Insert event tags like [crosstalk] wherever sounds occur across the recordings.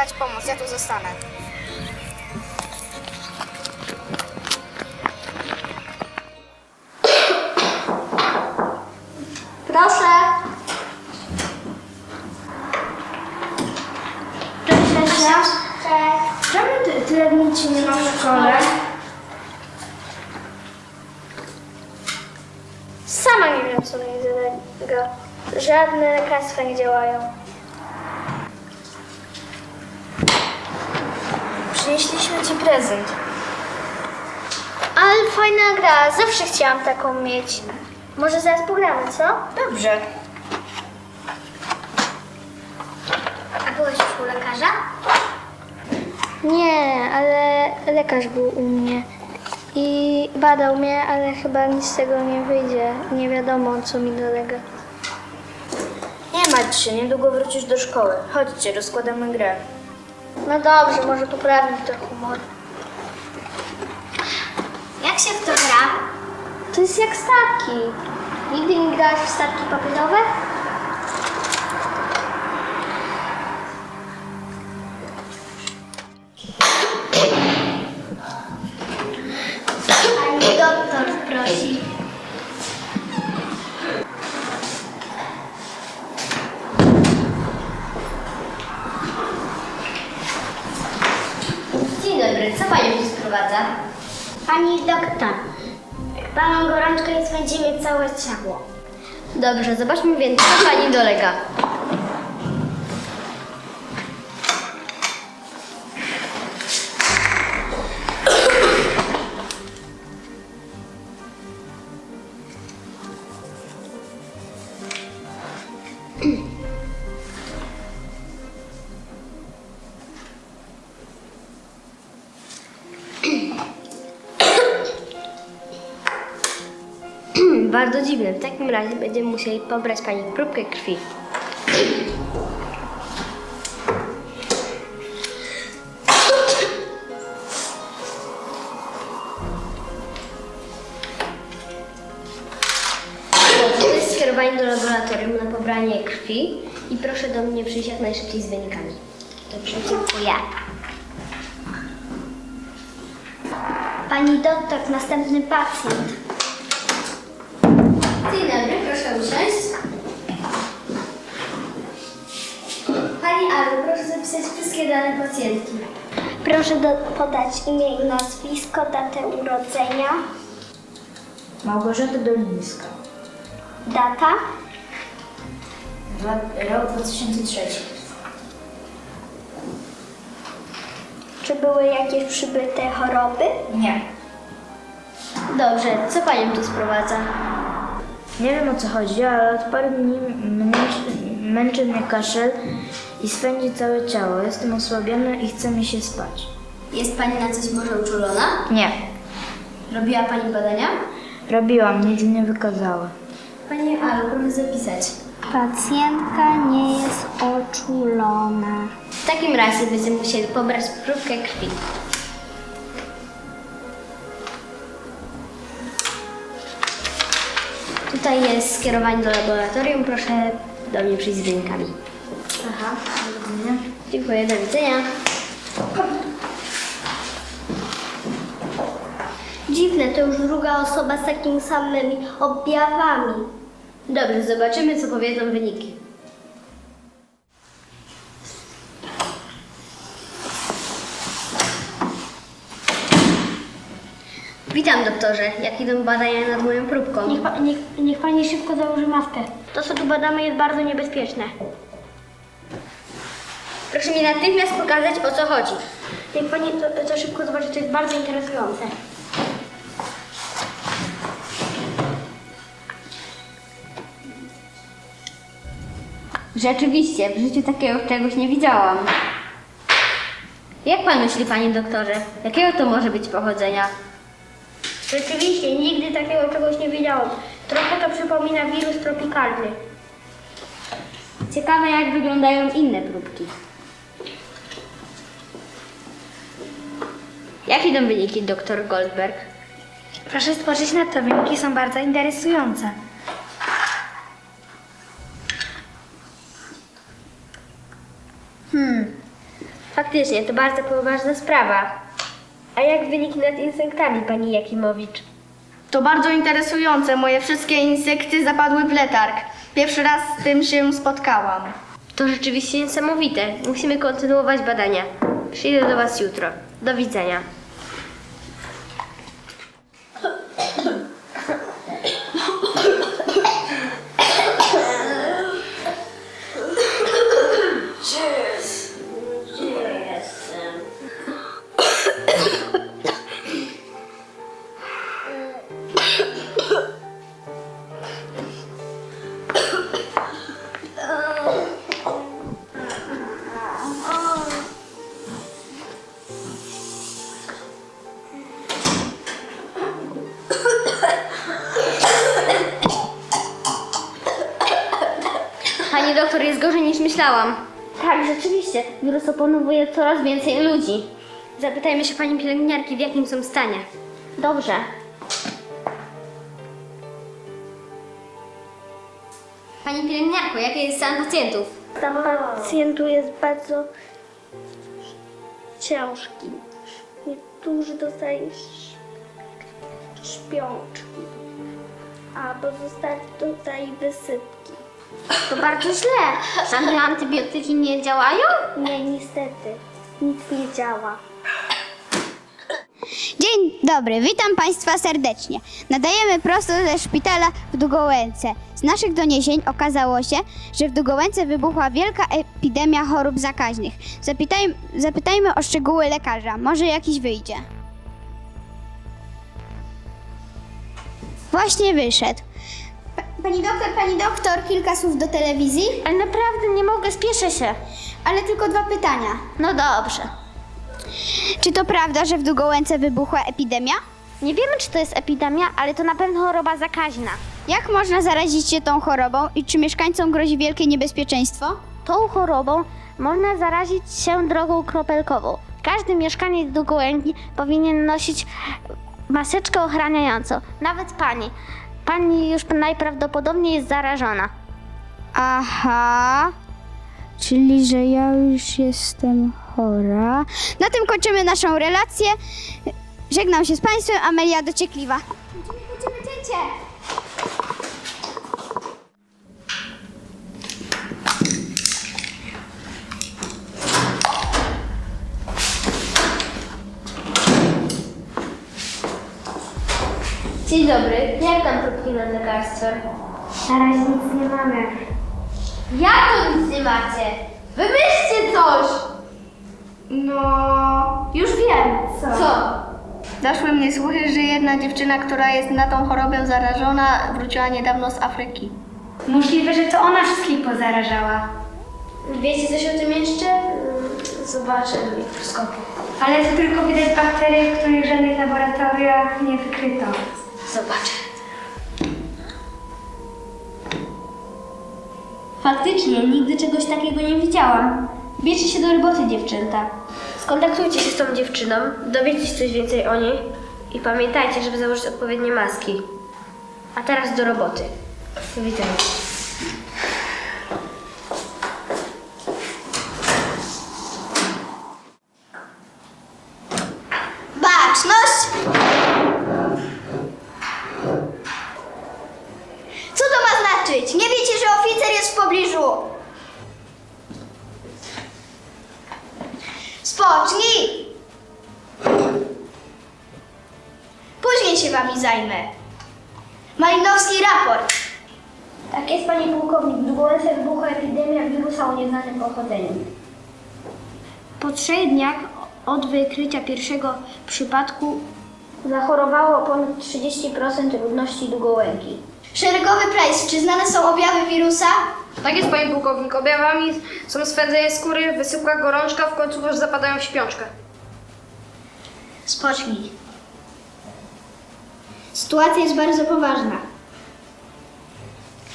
wezwać pomoc, ja tu zostanę. Proszę. Cześć, Cześć. Czemu ty, tyle dni ci nie ma w szkole? Sama nie wiem, co mi zalega. Żadne lekarstwa nie działają. Przynieśliśmy ci prezent. Ale fajna gra. Zawsze chciałam taką mieć. Może zaraz pogramy, co? Dobrze. A byłeś już u lekarza? Nie, ale lekarz był u mnie. I badał mnie, ale chyba nic z tego nie wyjdzie. Nie wiadomo, co mi dolega. Nie martw się, niedługo wrócisz do szkoły. Chodźcie, rozkładamy grę. No dobrze, może poprawić to humor. Jak się w to gra? To jest jak statki. Nigdy nie grałeś w statki papierowe? Pani doktor prosi. Dzień dobry, co Panią tu sprowadza? Pani doktor, Paną gorączkę jest, będzie mieć całe ciało. Dobrze, zobaczmy więc, co Pani dolega. W takim razie będziemy musieli pobrać Pani próbkę krwi. To jest do laboratorium na pobranie krwi i proszę do mnie przyjść jak najszybciej z wynikami. Dobrze, dziękuję. Pani doktor, następny pacjent. Dzień dobry, proszę usiąść. Proszę zapisać wszystkie dane pacjentki. Proszę do, podać imię i nazwisko, datę urodzenia, Małgorzata Dolińska. data, Dwa, rok 2003. czy były jakieś przybyte choroby. Nie. Dobrze, co Panią tu sprowadza? Nie wiem o co chodzi, ale od paru dni męczy, męczy mnie kaszel i swędzi całe ciało. Jestem osłabiony i chce mi się spać. Jest Pani na coś może uczulona? Nie. Robiła Pani badania? Robiłam, nic nie wykazała. Pani Alu, proszę zapisać. Pacjentka nie jest oczulona. W takim razie będziemy musieli pobrać próbkę krwi. Tutaj jest skierowanie do laboratorium. Proszę do mnie przyjść z wynikami. Aha, do widzenia. Dziękuję, do widzenia. Dziwne, to już druga osoba z takimi samymi objawami. Dobrze, zobaczymy, co powiedzą wyniki. Witam, doktorze. Jak idą badania nad moją próbką? Niech, pa, niech, niech pani szybko założy maskę. To, co tu badamy, jest bardzo niebezpieczne. Proszę mi natychmiast pokazać, o co chodzi. Niech pani to, to szybko zobaczy, to jest bardzo interesujące. Rzeczywiście, w życiu takiego czegoś nie widziałam. Jak pan myśli, panie doktorze? Jakiego to może być pochodzenia? Rzeczywiście, nigdy takiego czegoś nie widziałam. Trochę to przypomina wirus tropikalny. Ciekawe, jak wyglądają inne próbki. Jak idą wyniki, doktor Goldberg? Proszę spojrzeć na to, wyniki są bardzo interesujące. Hmm. Faktycznie, to bardzo poważna sprawa. A jak wyniki nad insektami, pani Jakimowicz? To bardzo interesujące. Moje wszystkie insekty zapadły w letarg. Pierwszy raz z tym się spotkałam. To rzeczywiście niesamowite. Musimy kontynuować badania. Przyjdę do Was jutro. Do widzenia. Doktor, jest gorzej niż myślałam. Tak, rzeczywiście. Wirus opanowuje coraz więcej ludzi. Zapytajmy się pani pielęgniarki, w jakim są stanie. Dobrze. Pani pielęgniarko, jaki jest stan pacjentów? Stan pacjentu jest bardzo ciężki. Niektórzy dostają sz- szpiączki, a pozostali dostali wysypki. To bardzo źle. Żadne antybiotyki nie działają? Nie, niestety, nic nie działa. Dzień dobry, witam Państwa serdecznie. Nadajemy prosto ze szpitala w Długołęce. Z naszych doniesień okazało się, że w Długołęce wybuchła wielka epidemia chorób zakaźnych. Zapytaj, zapytajmy o szczegóły lekarza, może jakiś wyjdzie. Właśnie wyszedł. Pa- Pani doktor, pani doktor, kilka słów do telewizji, Ale naprawdę nie mogę, spieszę się. ale tylko dwa pytania. No dobrze. Czy to prawda, że w Długołęce wybuchła epidemia? Nie wiemy, czy to jest epidemia, ale to na pewno choroba zakaźna. Jak można zarazić się tą chorobą i czy mieszkańcom grozi wielkie niebezpieczeństwo? Tą chorobą można zarazić się drogą kropelkową. Każdy mieszkaniec Długołęki powinien nosić maseczkę ochraniającą. Nawet pani. Pani już najprawdopodobniej jest zarażona. Aha, czyli że ja już jestem chora. Na tym kończymy naszą relację. Żegnam się z Państwem, Amelia Dociekliwa. Dzień dobry. Jak tam próbki nad lekarstwem? Na razie nic nie mamy. Jak to nic nie macie? Wymyślcie coś! No, już wiem, co. Co? Doszły mnie słuchy, że jedna dziewczyna, która jest na tą chorobę zarażona, wróciła niedawno z Afryki. Możliwe, że to ona wszystkich pozarażała. Wiecie coś o tym jeszcze? Zobaczę do mikroskopu. Ale to tylko widać bakterie, których w żadnych laboratoriach nie wykryto. Zobaczę. Faktycznie, nigdy czegoś takiego nie widziałam. Bierzcie się do roboty, dziewczęta. Skontaktujcie się z tą dziewczyną, dowiedzcie się coś więcej o niej i pamiętajcie, żeby założyć odpowiednie maski. A teraz do roboty. Do widzenia. Wykrycia pierwszego przypadku zachorowało ponad 30% ludności Długołęki. Szeregowy Price, czy znane są objawy wirusa? Tak jest, panie pułkownik. Objawami są swędzenie skóry, wysypka, gorączka, w końcu też zapadają w śpiączkę. Spocznij. Sytuacja jest bardzo poważna.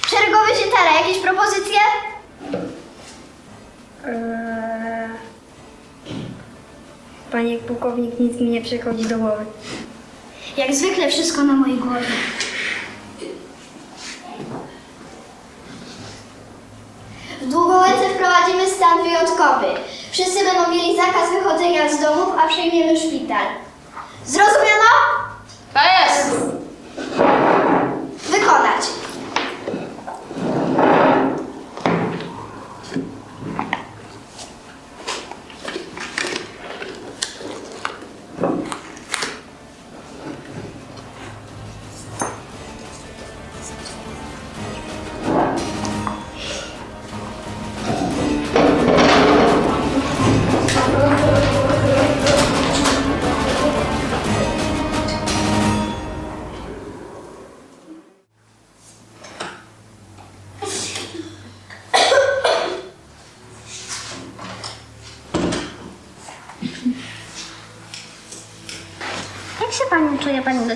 Szeregowy Zietara, jakieś propozycje? Panie pułkownik, nic mi nie przychodzi do głowy. Jak zwykle wszystko na mojej głowie. W Długołęce wprowadzimy stan wyjątkowy. Wszyscy będą mieli zakaz wychodzenia z domów, a przejmiemy szpital. Zrozumiano? To jest! Wykonać.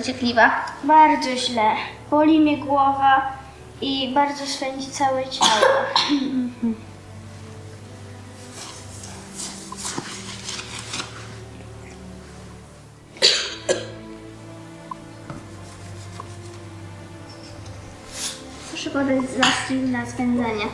Dociekliwa? Bardzo źle. Boli mnie głowa i bardzo swędzi całe ciało. Proszę podać zastrój na spędzenie.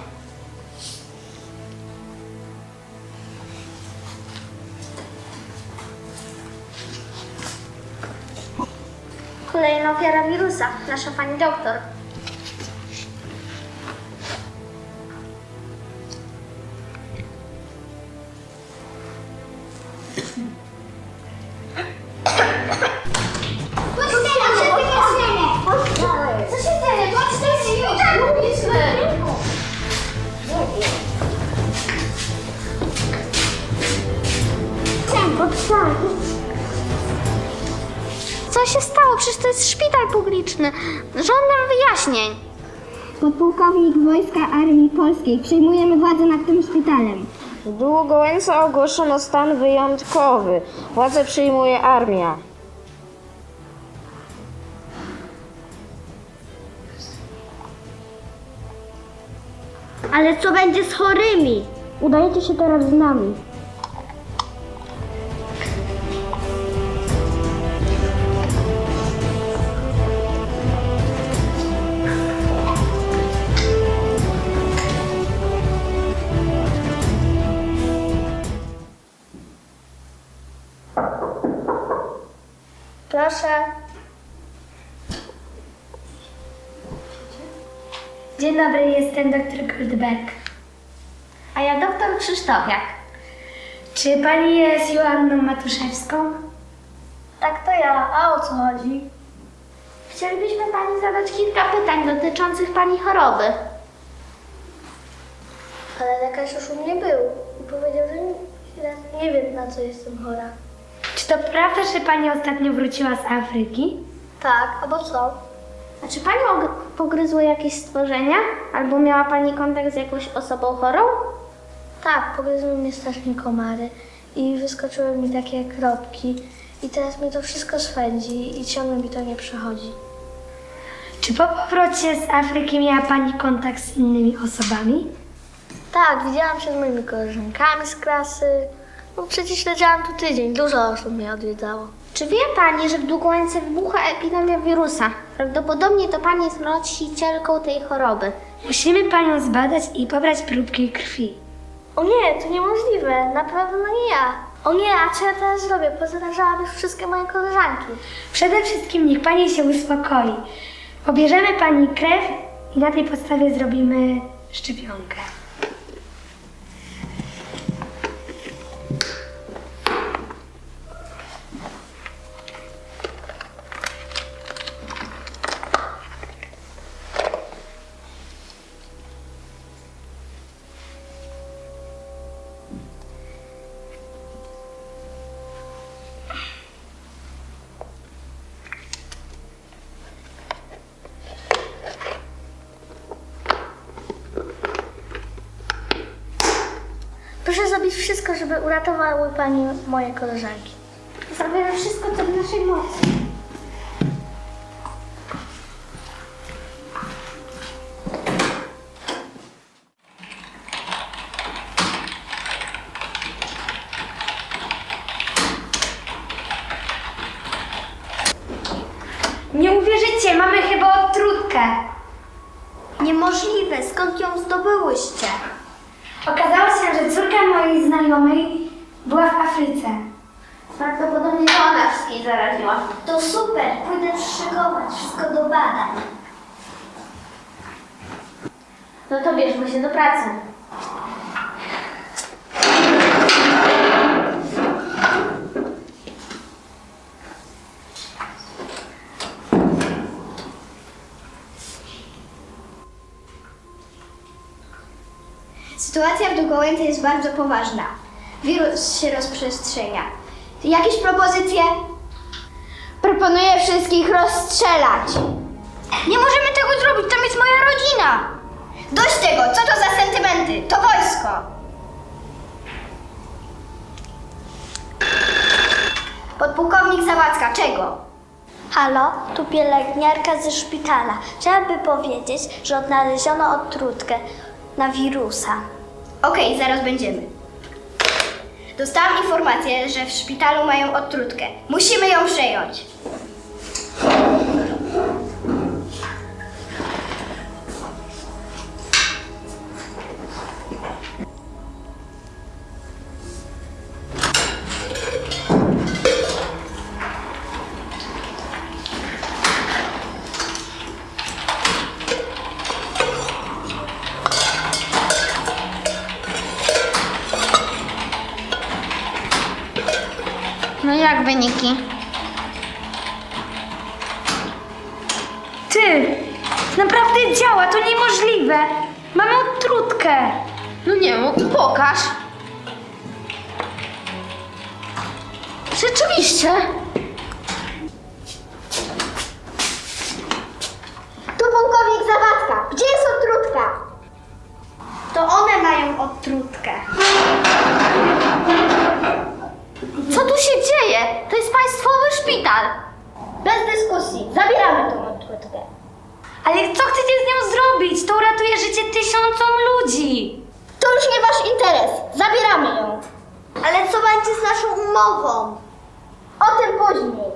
Kolejna ofiara wirusa, nasza pani doktor. Podpułkownik Wojska Armii Polskiej. Przejmujemy władzę nad tym szpitalem. W Długołęce ogłoszono stan wyjątkowy. Władzę przyjmuje armia. Ale co będzie z chorymi? Udajecie się teraz z nami. Doktor Goldberg. A ja doktor Krzysztofiak. Czy pani jest Joanną Matuszewską? Tak to ja. A o co chodzi? Chcielibyśmy pani zadać kilka pytań dotyczących pani choroby. Ale lekarz już u mnie był i powiedział, że nie, nie wiem na co jestem chora. Czy to prawda, że pani ostatnio wróciła z Afryki? Tak, albo co? A czy pani og- pogryzły jakieś stworzenia? Albo miała pani kontakt z jakąś osobą chorą? Tak, pogryzły mnie strasznie komary i wyskoczyły mi takie kropki i teraz mi to wszystko swędzi i ciągle mi to nie przechodzi. Czy po powrocie z Afryki miała pani kontakt z innymi osobami? Tak, widziałam się z moimi koleżankami z klasy. No przecież siedziałam tu tydzień, dużo osób mnie odwiedzało. Czy wie pani, że w Długołęce wybucha epidemia wirusa? Prawdopodobnie to pani jest nosicielką tej choroby. Musimy panią zbadać i pobrać próbki krwi. O nie, to niemożliwe, na pewno nie ja. O nie, a co ja teraz zrobię? Pozarażałam już wszystkie moje koleżanki. Przede wszystkim niech pani się uspokoi. Pobierzemy pani krew i na tej podstawie zrobimy szczepionkę. Proszę zrobić wszystko, żeby uratowały pani moje koleżanki. Zrobimy wszystko, co w naszej mocy. Nie uwierzycie, mamy chyba otrutkę. Niemożliwe, skąd ją zdobyłyście? Okazało się, że córka mojej znajomej była w Afryce. Prawdopodobnie to ona wszystkich zaraziła. To super, pójdę przyszykować wszystko do badań. No to bierzmy się do pracy. Sytuacja w Długołęce jest bardzo poważna. Wirus się rozprzestrzenia. Jakieś propozycje? Proponuję wszystkich rozstrzelać. Nie możemy tego zrobić, tam jest moja rodzina. Dość tego, co to za sentymenty? To wojsko. Podpułkownik Zawadzka, czego? Halo, tu pielęgniarka ze szpitala. Chciałabym powiedzieć, że odnaleziono odtrutkę na wirusa. Okej, zaraz będziemy. Dostałam informację, że w szpitalu mają odtrutkę. Musimy ją przejąć. Wyniki? Ale co chcecie z nią zrobić? To uratuje życie tysiącom ludzi! To już nie wasz interes. Zabieramy ją. Ale co będzie z naszą umową? O tym później.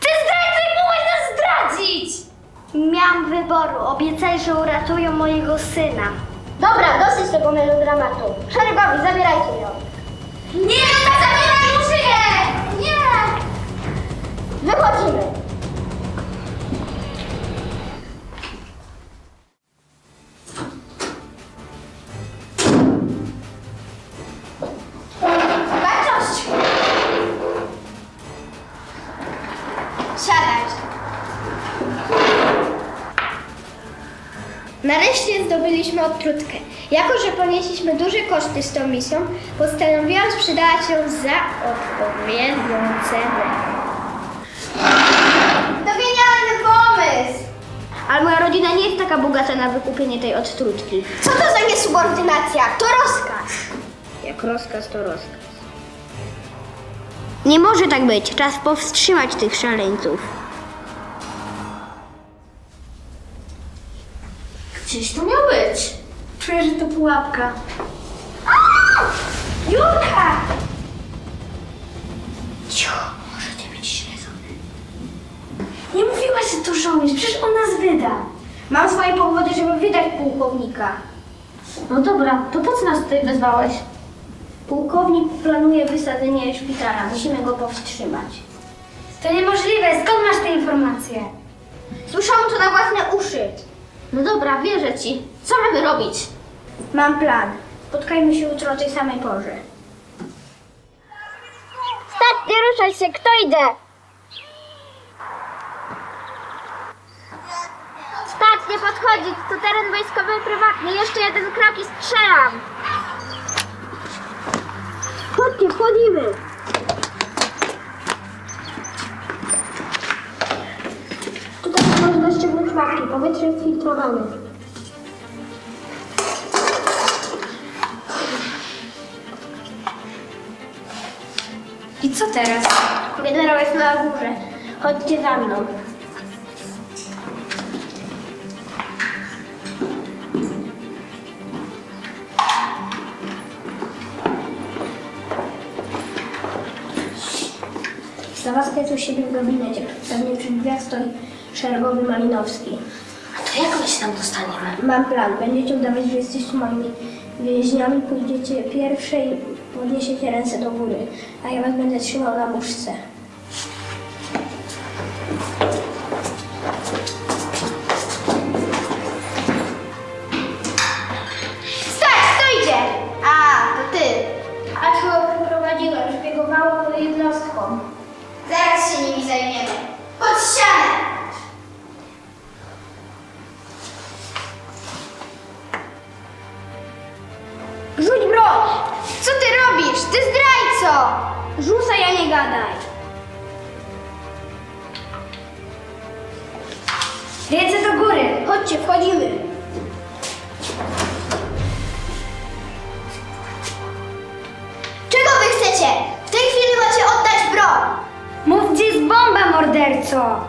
Ty zdrajcy, mogłeś nas zdradzić! Miałam wyboru. Obiecali, że uratują mojego syna. Dobra, dosyć tego melodramatu. Szeregowi, zabierajcie ją. Nie, zabieraj użyję! Nie! Wychodzimy. Zdobyliśmy odtrutkę. Jako, że ponieśliśmy duże koszty z tą misją, postanowiłam sprzedać ją za odpowiednią cenę. To genialny pomysł! Ale moja rodzina nie jest taka bogata na wykupienie tej odtrutki. Co to za niesubordynacja? To rozkaz! Jak rozkaz, to rozkaz. Nie może tak być. Czas powstrzymać tych szaleńców. Gdzieś to miał być. Czuję, że to pułapka. Julka! Nie mówiłaś, że to żołnierz, przecież on nas wyda. Mam swoje powody, żeby wydać pułkownika. No dobra, to po co nas tutaj wezwałeś? Pułkownik planuje wysadzenie szpitala. Musimy go powstrzymać. To niemożliwe, skąd masz te informacje? No dobra, wierzę ci. Co mamy robić? Mam plan. Spotkajmy się jutro o tej samej porze. Stać, nie ruszaj się, kto idzie? Stać, nie podchodzić, to teren wojskowy prywatny. Jeszcze jeden krok i strzelam. Chodźcie, wchodzimy. Tutaj łapki. Powietrze filtrowane. I co teraz? Generał jest na górze. Chodźcie za mną. Zawadzka jest u siebie w gabinecie. Pewnie przy drzwiach stoi szeregowy Malinowski. To jak my się tam dostaniemy? Mam plan. Będziecie udawać, że jesteście moimi więźniami pójdziecie pierwsze i podniesiecie ręce do góry, a ja was będę trzymał na muszce. Chodźcie, wchodzimy! Czego wy chcecie? W tej chwili macie oddać broń! Mów, gdzie jest bomba, morderco!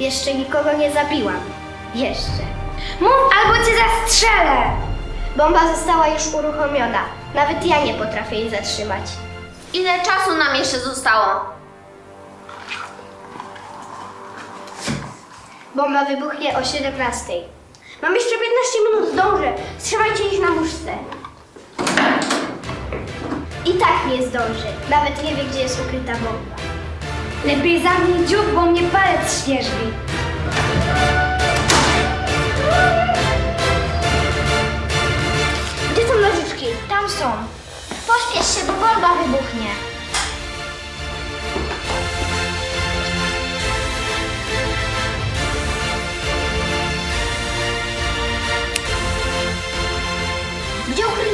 Jeszcze nikogo nie zabiłam. Jeszcze. Mów, albo cię zastrzelę! Bomba została już uruchomiona. Nawet ja nie potrafię jej zatrzymać. Ile czasu nam jeszcze zostało? Bomba wybuchnie o 17. Mam jeszcze 15 minut, zdążę. Trzymajcie ich na muszce. I tak nie zdąży. Nawet nie wie, gdzie jest ukryta bomba. Lepiej zamknij dziób, bo mnie palec świeżbi. Gdzie są nożyczki? Tam są. Pośpiesz się, bo bomba wybuchnie.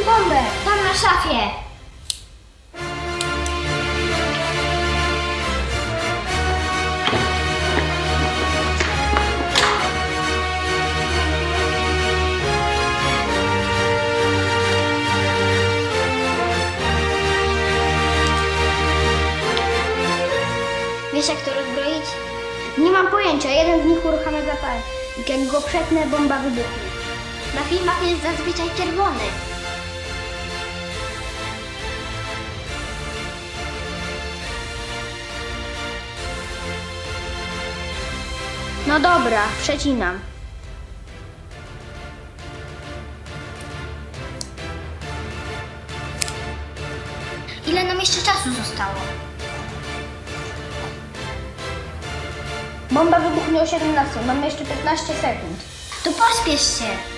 Bombę? Tam na szafie. Wiesz jak to rozbroić? Nie mam pojęcia. Jeden z nich uruchamia zapal. Jak go przetnę, bomba wybuchnie. Na filmach jest zazwyczaj czerwony. No dobra, przecinam. Ile nam jeszcze czasu zostało? Bomba wybuchnie o 17. Mamy jeszcze 15 sekund. To pośpiesz się.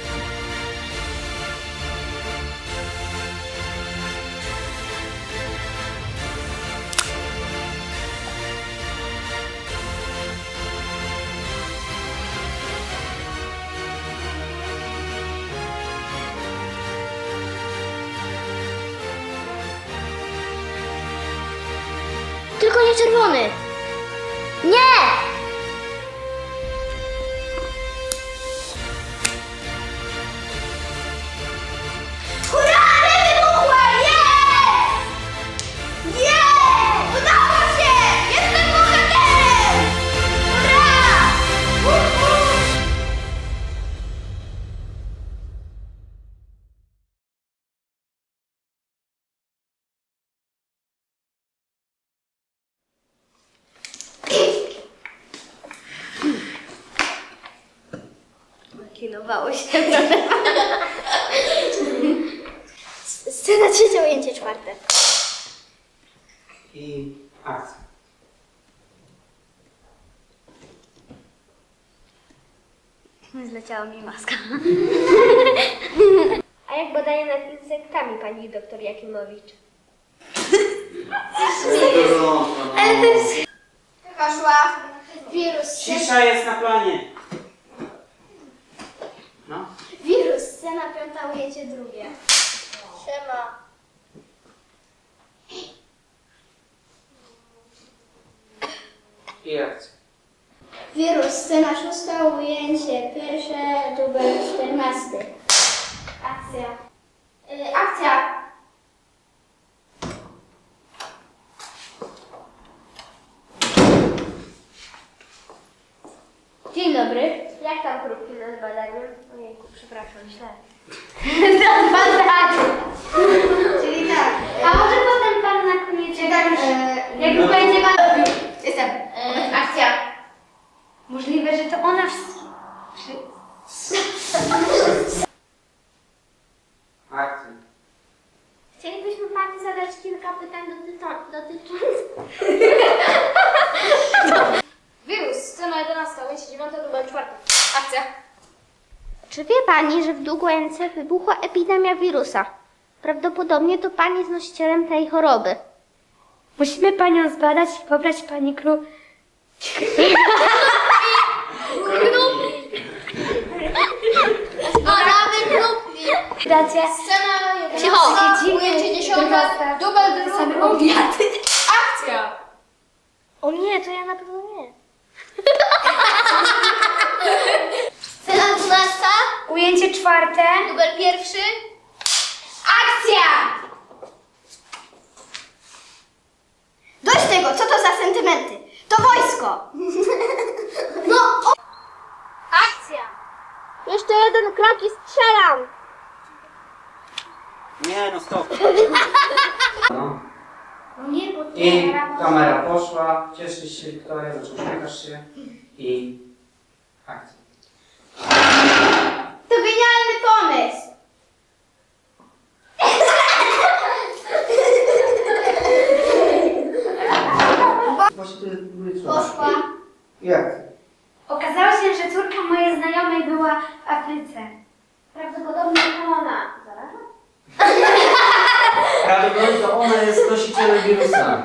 Kinowało się. Scena trzecia, ujęcie czwarte. I akcja. Zleciała mi maska. A jak badania nad insektami, pani doktor Jakimowicz? Poszła wirus. Cisza jest na planie. No. Wirus, scena piąta, ujęcie drugie. Siema. I akcja. Wirus, scena szósta, ujęcie pierwsze, dubel czternasty. Akcja. Y, akcja. Dzień dobry. Jak tam próbki nad badaniem? Ojejku, przepraszam, źle. [laughs] Nad badaniem. Czyli tak. E, A może potem pan na koniec, tak, e, jak, tak, już, jak już będzie pan... Jestem. E. Akcja. Możliwe, że to ona wszystko... Chcielibyśmy pani zadać kilka pytań dotyczących... Czy wie Pani, że w Długołęce wybuchła epidemia wirusa? Prawdopodobnie to Pani jest nosicielem tej choroby. Musimy panią zbadać i pobrać pani klu... O, nawet lubki! Racja. Scena 11, Siedzimy, ujęcie 10, dorasta, dubel same drugi. obiady. Akcja. O nie, to ja na pewno nie. [laughs] Scena 12, Ujęcie czwarte. dubel pierwszy. Akcja! Dość tego, co to za sentymenty? To wojsko! [laughs] No, Akcja! Jeszcze jeden krok i strzelam! Nie, no stop. [laughs] No. Nie, bo I kamera poszła. Cieszysz się, Wiktoria, znaczy uśmiechasz się. I akcja. To genialny pomysł! Właśnie to jest Poszła. Akcja. Okazało się, że córka mojej znajomej była w Afryce. Prawdopodobnie ona zaraża? Prawdopodobnie to ona jest nosicielem wirusa.